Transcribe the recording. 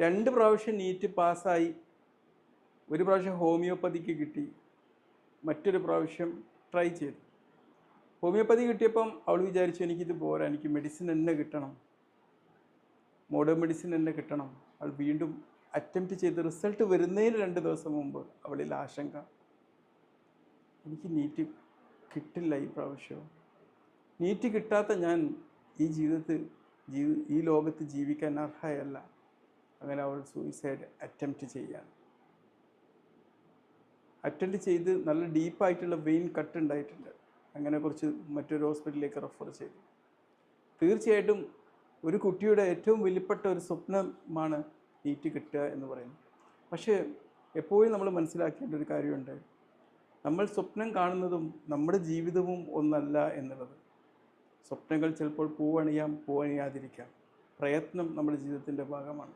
രണ്ട് പ്രാവശ്യം നീറ്റ് പാസ്സായി. ഒരു പ്രാവശ്യം ഹോമിയോപ്പതിക്ക് കിട്ടി. മറ്റൊരു പ്രാവശ്യം ട്രൈ ചെയ്തു. ഹോമിയോപ്പതി കിട്ടിയപ്പം അവൾ വിചാരിച്ചു എനിക്കിത് പോരാ എനിക്ക് മെഡിസിൻ തന്നെ കിട്ടണം. മോഡേൺ മെഡിസിൻ തന്നെ കിട്ടണം. അവൾ വീണ്ടും അറ്റംപ്റ്റ് ചെയ്ത് റിസൾട്ട് വരുന്നതിന് രണ്ട് ദിവസം മുമ്പ് അവളിൽ ആശങ്ക. എനിക്ക് നീറ്റ് കിട്ടില്ല ഈ പ്രാവശ്യം. നീറ്റ് കിട്ടാത്ത ഞാൻ ഈ ജീവിതത്തിൽ ജീവി ഈ ലോകത്ത് ജീവിക്കാൻ അർഹയല്ല. അങ്ങനെ അവൾ സൂയിസൈഡ് അറ്റംപ്റ്റ് ചെയ്യാൻ അറ്റൻഡ് ചെയ്ത് നല്ല ഡീപ്പായിട്ടുള്ള വെയിൻ കട്ട് ഉണ്ടായിട്ടുണ്ട്. അങ്ങനെ കുറച്ച് മറ്റൊരു ഹോസ്പിറ്റലിലേക്ക് റെഫർ ചെയ്തു. തീർച്ചയായിട്ടും ഒരു കുട്ടിയുടെ ഏറ്റവും വലിയപ്പെട്ട ഒരു സ്വപ്നമാണ് നീറ്റ് കിട്ടുക എന്ന് പറയുന്നത്. പക്ഷേ എപ്പോഴും നമ്മൾ മനസ്സിലാക്കേണ്ട ഒരു കാര്യമുണ്ട്. നമ്മൾ സ്വപ്നം കാണുന്നതും നമ്മുടെ ജീവിതവും ഒന്നല്ല എന്നുള്ളത്. സ്വപ്നങ്ങൾ ചിലപ്പോൾ പൂവണിയാം പൂവണിയാതിരിക്കാം. പ്രയത്നം നമ്മുടെ ജീവിതത്തിന്റെ ഭാഗമാണ്.